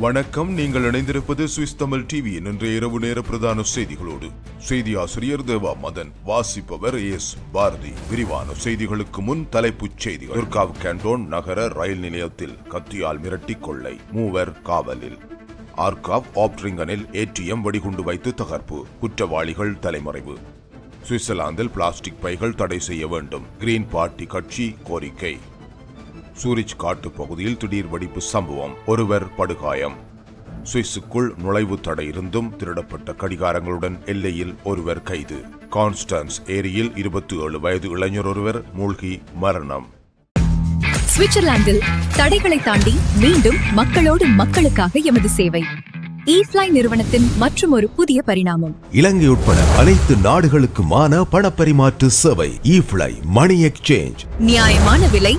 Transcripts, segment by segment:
வணக்கம். நீங்கள் இணைந்திருப்பது சுவிஸ் தமிழ் டிவியின் இன்றைய இரவு நேர பிரதான செய்திகளோடு. செய்தி ஆசிரியர் தேவா மதன் வாசிப்பவர் எஸ் பாரதி. விரிவான செய்திகளுக்கு முன் தலைப்புச் செய்திகள். துர்காவ் கேண்டோன் நகர ரயில் நிலையத்தில் கத்தியால் மிரட்டி கொள்ளை. மூவர் காவலில். ஆர்காவ் ஆப்ட்ரிங்கனில் ஏடிஎம் வெடிகுண்டு வைத்து தகர்ப்பு. குற்றவாளிகள் தலைமறைவு. சுவிட்சர்லாந்தில் பிளாஸ்டிக் பைகள் தடை செய்ய வேண்டும். கிரீன் பார்ட்டி கட்சி கோரிக்கை. சூரிச் காட்டு பகுதியில் திடீர் வெடிப்பு சம்பவம். ஒருவர் படுகாயம். சுவிஸுக்குள் நுழைவு தடை இருந்தும் திருடப்பட்ட கடிகாரங்களுடன் எல்லையில் ஒருவர் கைது. கான்ஸ்டன்ஸ் ஏரியில் இருபத்தி ஏழு வயது இளைஞர் ஒருவர் மூழ்கி மரணம். சுவிட்சர்லாந்தில் தடைகளை தாண்டி மீண்டும் மக்களோடு மக்களுக்காக எமது சேவை. ஈஃப்ளை நிறுவனத்தின் மற்றும் ஒரு புதிய பரிணாமம். இலங்கை உட்பட அனைத்து நாடுகளுக்குமான பணப்பரிமாற்று சேவை இஃப்ளை மணி எக்ஸ்சேஞ்ச் நியாயமான விலை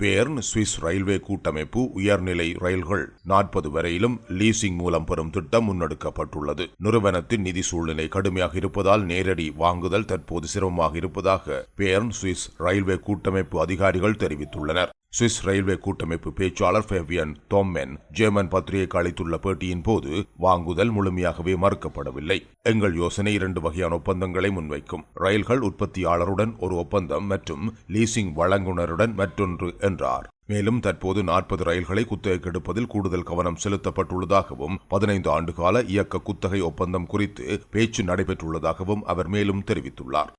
பேர்ன் சுவிஸ் ரயில்வே கூட்டமைப்பு உயர்நிலை ரயில்கள் நாற்பது வரையிலும் லீசிங் மூலம் பெறும் திட்டம் முன்னெடுக்கப்பட்டுள்ளது. நிறுவனத்தின் நிதி சூழ்நிலை கடுமையாக இருப்பதால் நேரடி வாங்குதல் தற்போது சிரமமாக இருப்பதாக பேர்ன் சுவிஸ் ரயில்வே கூட்டமைப்பு அதிகாரிகள் தெரிவித்துள்ளனர். சுவிஸ் ரயில்வே கூட்டமைப்பு பேச்சாளர் ஃபேவியன் தோம்மென் ஜேர்மன் பத்திரிகைக்கு அளித்துள்ள பேட்டியின் போது வாங்குதல் முழுமையாகவே மறுக்கப்படவில்லை. எங்கள் யோசனை இரண்டு வகையான ஒப்பந்தங்களை முன்வைக்கும். ரயில்கள் உற்பத்தியாளருடன் ஒரு ஒப்பந்தம் மற்றும் லீசிங் வழங்குனருடன் மற்றொன்று என்றார். மேலும் தற்போது நாற்பது ரயில்களை குத்தகைக்கு எடுப்பதில் கூடுதல் கவனம் செலுத்தப்பட்டுள்ளதாகவும் பதினைந்து ஆண்டுகால இயக்க குத்தகை ஒப்பந்தம் குறித்து பேச்சு நடைபெற்றுள்ளதாகவும் அவர் மேலும் தெரிவித்துள்ளார்.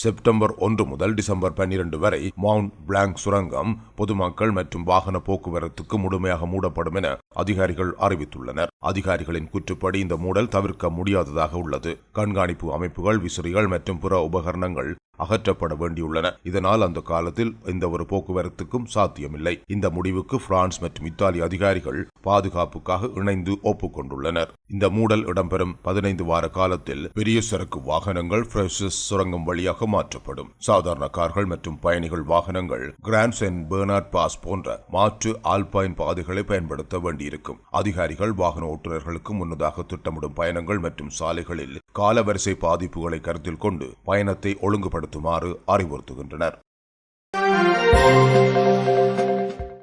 செப்டம்பர் ஒன்று முதல் டிசம்பர் பன்னிரண்டு வரை மவுண்ட் பிளாங்க் சுரங்கம் பொதுமக்கள் மற்றும் வாகன போக்குவரத்துக்கு முழுமையாக மூடப்படும் என அதிகாரிகள் அறிவித்துள்ளனர். அதிகாரிகளின் கூற்றுப்படி இந்த மூடல் தவிர்க்க முடியாததாக உள்ளது. கண்காணிப்பு அமைப்புகள் விசிறிகள் மற்றும் பிற உபகரணங்கள் அகற்றப்பட வேண்டியுள்ளன. இதனால் அந்த காலத்தில் எந்த ஒரு போக்குவரத்துக்கும் சாத்தியமில்லை. இந்த முடிவுக்கு பிரான்ஸ் மற்றும் இத்தாலி அதிகாரிகள் பாதுகாப்புக்காக இணைந்து ஒப்புக்கொண்டுள்ளனர். இந்த மூடல் இடம்பெறும் பதினைந்து வார காலத்தில் பெரிய சரக்கு வாகனங்கள் பிரசஸ் சுரங்கம் வழியாக மாற்றப்படும். சாதாரண கார்கள் மற்றும் பயணிகள் வாகனங்கள் கிராண்ட் அண்ட் பெர்னார்ட் பாஸ் போன்ற மாற்று ஆல்பைன் பாதைகளை பயன்படுத்த வேண்டியிருக்கும். அதிகாரிகள் வாகன ஓட்டுநர்களுக்கு முன்னதாக திட்டமிடும் பயணங்கள் மற்றும் சாலைகளில் காலவரிசை பாதிப்புகளை கருத்தில் கொண்டு பயணத்தை பயன்படுத்துமாறு அறிவுறுத்துகின்றனர்.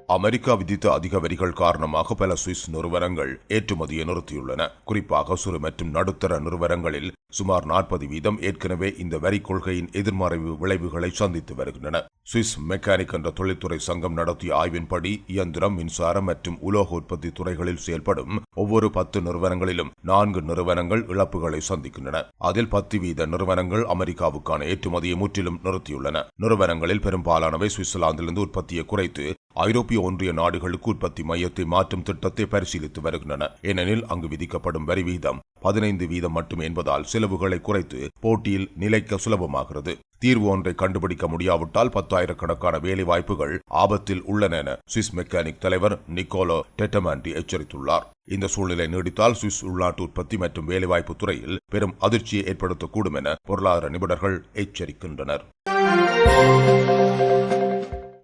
அமெரிக்கா விதித்த அதிக வரிகள் காரணமாக பல சுவிஸ் நிறுவனங்கள் ஏற்றுமதியை நிறுத்தியுள்ளன. குறிப்பாக சிறு மற்றும் நடுத்தர நிறுவனங்களில் சுமார் நாற்பது வீதம் ஏற்கனவே இந்த வரி கொள்கையின் எதிர்மறைவு விளைவுகளை சந்தித்து வருகின்றன. சுவிஸ் மெக்கானிக் என்ற தொழில்துறை சங்கம் நடத்திய ஆய்வின்படி இயந்திரம் மின்சாரம் மற்றும் உலோக உற்பத்தி துறைகளில் செயல்படும் ஒவ்வொரு பத்து நிறுவனங்களிலும் நான்கு நிறுவனங்கள் இழப்புகளை சந்திக்கின்றன. அதில் பத்து வீத நிறுவனங்கள் அமெரிக்காவுக்கான ஏற்றுமதியை முற்றிலும் நிறுத்தியுள்ளன. நிறுவனங்களில் பெரும்பாலானவை சுவிட்சர்லாந்திலிருந்து உற்பத்தியை குறைத்து ஐரோப்பிய ஒன்றிய நாடுகளுக்கு உற்பத்தி மையத்தை மாற்றும் திட்டத்தை பரிசீலித்து வருகின்றன. ஏனெனில் அங்கு விதிக்கப்படும் வரி வீதம் பதினைந்து வீதம் மட்டும் என்பதால் செலவுகளை குறைத்து போட்டியில் நிலைக்க சுலபமாகிறது. தீர்வு ஒன்றை கண்டுபிடிக்க முடியாவிட்டால் பத்தாயிரக்கணக்கான வேலைவாய்ப்புகள் ஆபத்தில் உள்ளன என சுவிஸ் மெக்கானிக் தலைவர் நிக்கோலோ டெட்டமாண்டி எச்சரித்துள்ளார். இந்த சூழ்நிலை நீடித்தால் சுவிஸ் உள்நாட்டு உற்பத்தி மற்றும் வேலைவாய்ப்பு துறையில் பெரும் அதிர்ச்சியை ஏற்படுத்தக்கூடும் என பொருளாதார நிபுணர்கள் எச்சரிக்கின்றனர்.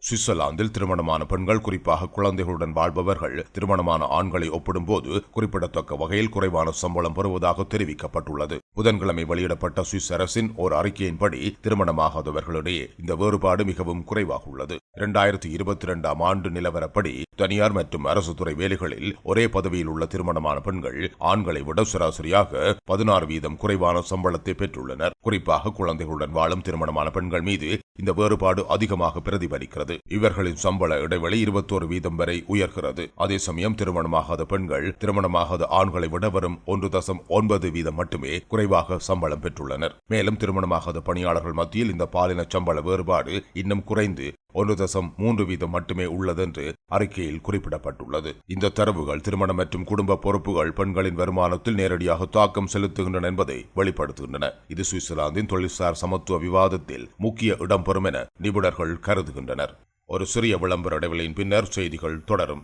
சுவிட்சர்லாந்தில் திருமணமான பெண்கள் குறிப்பாக குழந்தைகளுடன் வாழ்பவர்கள் திருமணமான ஆண்களை ஒப்பிடும்போது குறிப்பிடத்தக்க வகையில் குறைவான சம்பளம் பெறுவதாக தெரிவிக்கப்பட்டுள்ளது. புதன்கிழமை வெளியிடப்பட்ட சுவிஸ் அரசின் ஒரு அறிக்கையின்படி திருமணமாகாதவர்களிடையே இந்த வேறுபாடு மிகவும் குறைவாக உள்ளது. இரண்டாயிரத்தி இருபத்தி இரண்டாம் ஆண்டு நிலவரப்படி தனியார் மற்றும் அரசு துறை வேலைகளில் ஒரே பதவியில் உள்ள திருமணமான பெண்கள் ஆண்களை விட சராசரியாக பதினாறு வீதம் குறைவான சம்பளத்தை பெற்றுள்ளனர். குறிப்பாக குழந்தைகளுடன் வாழும் திருமணமான பெண்கள் மீது இந்த வேறுபாடு அதிகமாக பிரதிபலிக்கிறது. இவர்களின் சம்பள இடைவெளி இருபத்தோரு வீதம் வரை உயர்கிறது. அதே சமயம் திருமணமாகாத பெண்கள் திருமணமாகாத ஆண்களை விட வரும் ஒன்று தசம் ஒன்பது வீதம் மட்டுமே குறைவு குறைவாக சம்பளம் பெற்றுள்ளனர். மேலும் திருமணமாகாத பணியாளர்கள் மத்தியில் இந்த பாலின சம்பள வேறுபாடு இன்னும் குறைந்து ஒன்று தசம் மூன்று வீதம் மட்டுமே உள்ளதென்று அறிக்கையில் குறிப்பிடப்பட்டுள்ளது. இந்த தரவுகள் திருமணம் மற்றும் குடும்ப பொறுப்புகள் பெண்களின் வருமானத்தில் நேரடியாக தாக்கம் செலுத்துகின்றன என்பதை வெளிப்படுத்துகின்றன. இது சுவிட்சர்லாந்தின் தொழில்சார் சமத்துவ விவாதத்தில் முக்கிய இடம்பெறும் என நிபுணர்கள் கருதுகின்றனர். ஒரு சிறிய விளம்பர இடைவெளியின் பின்னர் செய்திகள் தொடரும்.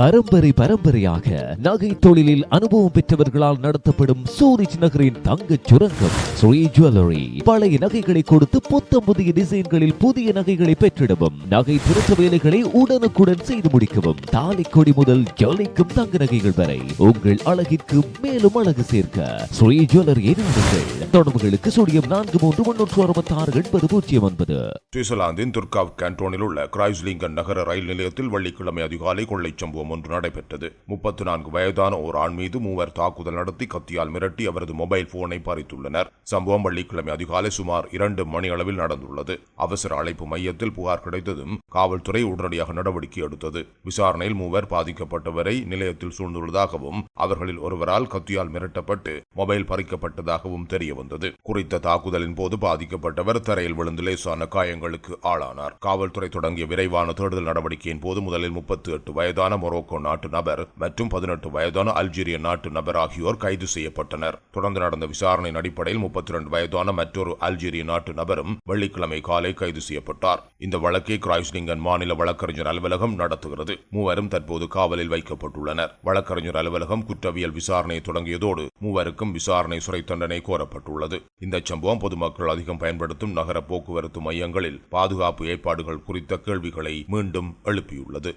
பரம்பரை பரம்பரையாக நகை தொழிலில் அனுபவம் பெற்றவர்களால் நடத்தப்படும் சூரிச் நகரின் தங்கச் சுரங்கம் ஸ்ரீ ஜுவல்லரி பழைய நகைகளை கொடுத்து புத்தம் புதிய டிசைன்களில் புதிய நகைகளை பெற்றிடவும் நகை திருத்த வேலைகளை உடனுக்குடன் செய்து முடிக்கவும் தாலி கொடி முதல் ஜொலிக்கும் தங்க நகைகள் வரை உங்கள் அழகிற்கு மேலும் அழகு சேர்க்க ஸ்ரீ ஜுவல்லரி எண்ணுங்கள் தொடர்புகளுக்கு சுழியம் நான்கு மூன்று முன்னூற்று அறுபத்தி ஆறு எண்பது பூஜ்ஜியம் ஒன்பது. சுவிட்சர்லாந்தின் துர்காவ் கேண்டோனில் உள்ள கிராய்ஸ்லிங்கன் நகர ரயில் நிலையத்தில் வெள்ளிக்கிழமை அதிகாலை கொள்ளைச் சம்பவம் ஒன்று நடைபெற்றது. முப்பத்தி நான்கு வயதான ஓர் ஆண் மீது மூவர் தாக்குதல் நடத்தி கத்தியால் மிரட்டி அவரது மொபைல் போனை பறித்துள்ளனர். சம்பவம் வெள்ளிக்கிழமை அதிகாலை சுமார் இரண்டு மணி அளவில் நடந்துள்ளது. அவசர அழைப்பு மையத்தில் புகார் கிடைத்ததும் காவல்துறை உடனடியாக நடவடிக்கை எடுத்தது. விசாரணையில் மூவர் பாதிக்கப்பட்டவரை நிலையத்தில் சூழ்ந்துள்ளதாகவும் அவர்களில் ஒருவரால் கத்தியால் மிரட்டப்பட்டு மொபைல் பறிக்கப்பட்டதாகவும் தெரிய வந்தது. குறித்த தாக்குதலின் போது பாதிக்கப்பட்டவர் தரையில் விழுந்து லேசான காயங்களுக்கு ஆளானார். காவல்துறை தொடங்கிய விரைவான தேடுதல் நடவடிக்கையின் போது முதலில் முப்பத்தி எட்டு வயதான மொரோக்கோ நாட்டு நபர் மற்றும் பதினெட்டு வயதான அல்ஜீரிய நாட்டு நபர் ஆகியோர் கைது செய்யப்பட்டனர். தொடர்ந்து நடந்த விசாரணையின் அடிப்படையில் முப்பத்தி இரண்டு வயதான மற்றொரு அல்ஜீரிய நாட்டு நபரும் வெள்ளிக்கிழமை காலை கைது செய்யப்பட்டார். இந்த வழக்கை கிராய்ஸ்லிங்கன் மாநில வழக்கறிஞர் அலுவலகம் நடத்துகிறது. மூவரும் தற்போது காவலில் வைக்கப்பட்டுள்ளனர். வழக்கறிஞர் அலுவலகம் குற்றவியல் விசாரணையை தொடங்கியதோடு மூவருக்கும் விசாரணை சிறை தண்டனை கோரப்பட்டுள்ளது. இந்த சம்பவம் பொதுமக்கள் அதிகம் பயன்படுத்தும் நகர போக்குவரத்து மையங்களில் பாதுகாப்பு ஏற்பாடுகள் குறித்த கேள்விகளை மீண்டும் எழுப்பியுள்ளது.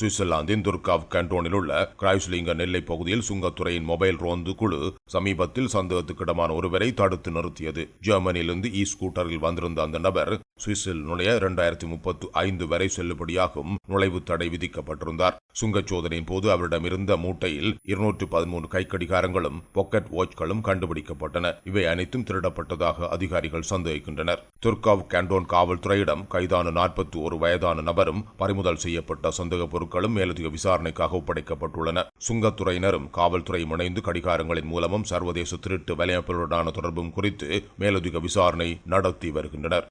சுவிட்சர்லாந்தின் துர்காவ் கண்டோனில் உள்ள கிரைஸ்லிங்க நெல்லை பகுதியில் சுங்கத்துறையின் மொபைல் ரோந்து குழு சமீபத்தில் சந்தேகத்துக்கிடமான ஒருவரை தடுத்து நிறுத்தியது. ஜெர்மனியிலிருந்து இ ஸ்கூட்டரில் வந்திருந்த அந்த நபர் சுவிஸில் நுழைய இரண்டாயிரத்தி முப்பத்து ஐந்து வரை செல்லுபடியாகும் நுழைவு தடை விதிக்கப்பட்டிருந்தார். சுங்கச் சோதனையின் போது அவரிடம் இருந்த மூட்டையில் இருநூற்று பதிமூன்று கைக்கடிகாரங்களும் பாக்கெட் வாட்ச்களும் கண்டுபிடிக்கப்பட்டன. இவை அனைத்தும் திருடப்பட்டதாக அதிகாரிகள் சந்தேகிக்கின்றனர். துர்காவ் கேண்டோன் காவல்துறையிடம் கைதான நாற்பத்தி ஒரு வயதான நபரும் பறிமுதல் செய்யப்பட்ட சந்தேக பொருட்களும் மேலதிக விசாரணைக்காக ஒப்படைக்கப்பட்டுள்ளன. சுங்கத்துறையினரும் காவல்துறையும் இணைந்து கடிகாரங்களின் மூலமும் சர்வதேச திருட்டு வலையமைப்புகளுடனான தொடர்பும் குறித்து மேலதிக விசாரணை நடத்தி வருகின்றனர்.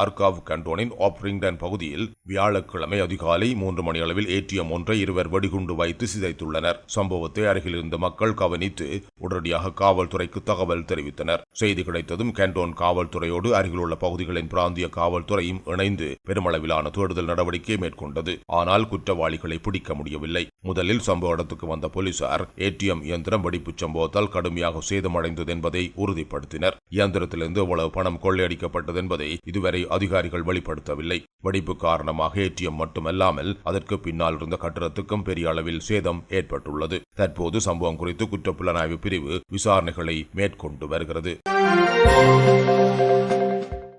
ஆர்காவ் கண்டோனின் ஆப்ரிங்டன் பகுதியில் வியாழக்கிழமை அதிகாலை மூன்று மணி அளவில் ஏடிஎம் ஒன்றை இருவர் வெடிகுண்டு வைத்து சிதைத்துள்ளனர். சம்பவத்தை அருகில் இருந்த மக்கள் கவனித்து உடனடியாக காவல்துறைக்கு தகவல் தெரிவித்தனர். செய்தி கிடைத்ததும் கண்டோன் காவல்துறையோடு அருகிலுள்ள பகுதிகளின் பிராந்திய காவல்துறையும் இணைந்து பெருமளவிலான தேடுதல் நடவடிக்கை மேற்கொண்டது. ஆனால் குற்றவாளிகளை பிடிக்க முடியவில்லை. முதலில் சம்பவ இடத்துக்கு வந்த போலீசார் ஏடிஎம் இயந்திரம் வெடிப்புச் சம்பவத்தால் கடுமையாக சேதமடைந்தது என்பதை உறுதிப்படுத்தினர். இயந்திரத்திலிருந்து எவ்வளவு பணம் கொள்ளையடிக்கப்பட்டது என்பதை இதுவரை அதிகாரிகள் வெளிப்படுத்தவில்லை. வெடிப்பு காரணமாக ஏடிஎம் மட்டுமல்லாமல் அதற்கு பின்னால் இருந்த கட்டிடத்துக்கும் பெரிய அளவில் சேதம் ஏற்பட்டுள்ளது. தற்போது சம்பவம் குறித்து குற்றப்புலனாய்வு பிரிவு விசாரணைகளை மேற்கொண்டு வருகிறது.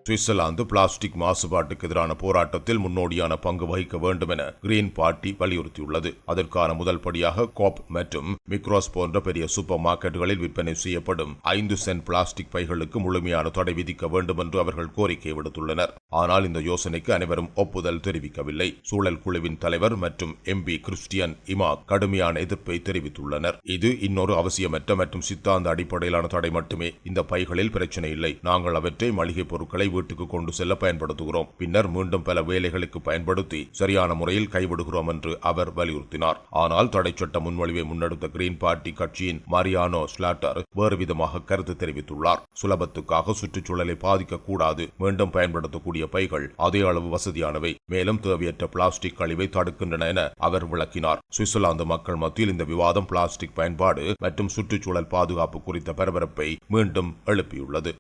சுவிட்சர்லாந்து பிளாஸ்டிக் மாசுபாட்டுக்கு எதிரான போராட்டத்தில் முன்னோடியான பங்கு வகிக்க வேண்டும் என கிரீன் பார்ட்டி வலியுறுத்தியுள்ளது. அதற்கான முதல் படியாக கோப் மற்றும் மிக்ரோஸ் போன்ற பெரிய சூப்பர் மார்க்கெட்டுகளில் விற்பனை செய்யப்படும் ஐந்து சென்ட் பிளாஸ்டிக் பைகளுக்கு முழுமையான தடை விதிக்க வேண்டும் என்று அவர்கள் கோரிக்கை விடுத்துள்ளனர். ஆனால் இந்த யோசனைக்கு அனைவரும் ஒப்புதல் தெரிவிக்கவில்லை. சூழல் குழுவின் தலைவர் மற்றும் எம்பி கிறிஸ்டியன் இமா கடுமையான எதிர்ப்பை தெரிவித்துள்ளனர். இது இன்னொரு அவசியமற்ற மற்றும் சித்தாந்த அடிப்படையிலான தடை மட்டுமே. இந்த பைகளில் பிரச்சனை இல்லை. நாங்கள் அவற்றை மளிகை பொருட்களை வீட்டுக்கு கொண்டு செல்ல பயன்படுத்துகிறோம். பின்னர் மீண்டும் பல வேலைகளுக்கு பயன்படுத்தி சரியான முறையில் கைவிடுகிறோம் என்று அவர் வலியுறுத்தினார். ஆனால் தடை சட்ட முன்மொழிவை முன்னெடுத்த கிரீன் பார்ட்டி கட்சியின் மாரியானோ ஸ்லாட்டர் வேறு விதமாக கருத்து தெரிவித்துள்ளார். சுலபத்துக்காக சுற்றுச்சூழலை பாதிக்க கூடாது. மீண்டும் பயன்படுத்தக்கூடிய பைகள் அதே அளவு வசதியானவை. மேலும் தேவையற்ற பிளாஸ்டிக் கழிவை தடுக்கின்றன என அவர் விளக்கினார். சுவிட்சர்லாந்து மக்கள் மத்தியில் இந்த விவாதம் பிளாஸ்டிக் பயன்பாடு மற்றும் சுற்றுச்சூழல் பாதுகாப்பு குறித்த பரபரப்பை மீண்டும் எழுப்பியுள்ளது.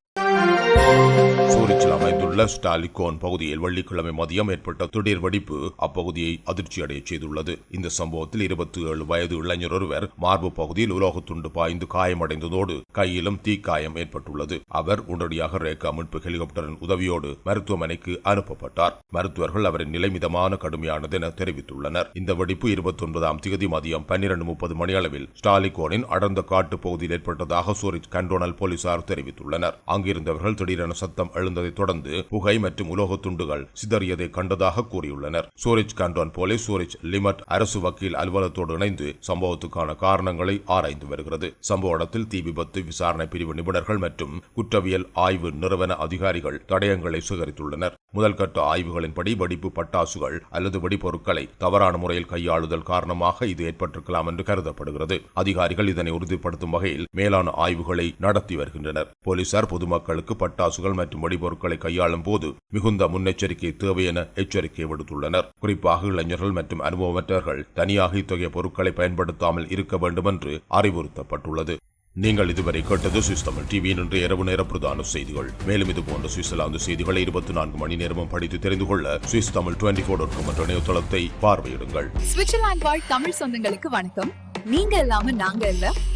சூரிச்சில் அமைந்துள்ள ஸ்டாலிகோன் பகுதியில் வெள்ளிக்கிழமை மதியம் ஏற்பட்ட திடீர் வெடிப்பு அப்பகுதியை அதிர்ச்சியடைய செய்துள்ளது. இந்த சம்பவத்தில் இருபத்தி ஏழு வயது இளைஞர் ஒருவர் மார்பு பகுதியில் உலோகத்துண்டு பாய்ந்து காயமடைந்ததோடு கையிலும் தீக்காயம் ஏற்பட்டுள்ளது. அவர் உடனடியாக ரேகா மீட்பு ஹெலிகாப்டரின் உதவியோடு மருத்துவமனைக்கு அனுப்பப்பட்டார். மருத்துவர்கள் அவரின் நிலை மிதமான கடுமையானது என தெரிவித்துள்ளனர். இந்த வெடிப்பு இருபத்தி ஒன்பதாம் தேதி மதியம் பன்னிரண்டு முப்பது மணியளவில் ஸ்டாலிகோனின் அடர்ந்த காட்டு பகுதியில் ஏற்பட்டதாக சூரிச் கண்டோனல் போலீசார் தெரிவித்துள்ளனர். அங்கிருந்தவர்கள் திடீரென சத்தம் எழுந்ததைத் தொடர்ந்து புகை மற்றும் உலோகத் துண்டுகள் சிதறியதை கண்டதாக கூறியுள்ளனர். சூரஜ் கண்டான் போலீஸ் சூரஜ் லிமட் அரசு வக்கீல் அலுவலகத்தோடு இணைந்து சம்பவத்துக்கான காரணங்களை ஆராய்ந்து வருகிறது. சம்பவ இடத்தில் தீ விபத்து விசாரணை பிரிவு நிபுணர்கள் மற்றும் குற்றவியல் ஆய்வு நிறுவன அதிகாரிகள் தடயங்களை சேகரித்துள்ளனர். முதல் கட்ட ஆய்வுகளின்படி வெடிப்பு பட்டாசுகள் அல்லது வெடிபொருட்களை தவறான முறையில் கையாளுதல் காரணமாக இது ஏற்பட்டிருக்கலாம் என்று கருதப்படுகிறது. அதிகாரிகள் இதனை உறுதிப்படுத்தும் வகையில் மேலான ஆய்வுகளை நடத்தி வருகின்றனர். போலீசார் பொதுமக்களுக்கு பட்டாசுகள் மற்றும் வெடிபொருட்களை கையாளும் போது மிகுந்த முன்னெச்சரிக்கை தேவை என எச்சரிக்கை விடுத்துள்ளனர். குறிப்பாக இளைஞர்கள் மற்றும் அனுபவமற்றவர்கள் தனியாக இத்தகைய பொருட்களை பயன்படுத்தாமல் இருக்க வேண்டும் என்று அறிவுறுத்தப்பட்டுள்ளது. நீங்கள் இதுவரை கேட்டது சுவிஸ் தமிழ் டிவியின் இன்று இரவு நேர பிரதான செய்திகள். மேலும் இது போன்ற சுவிட்சர்லாந்து செய்திகளை இருபத்தி நான்கு மணி நேரமும் படித்து தெரிந்து கொள்ள Swiss Tamil twenty four dot com என்ற இணையதளத்தை பார்வையிடுங்கள். சுவிட்சர்லாந்து வாழ் தமிழ் சொந்தங்களுக்கு வணக்கம். நீங்க இல்லாம நாங்க இல்ல.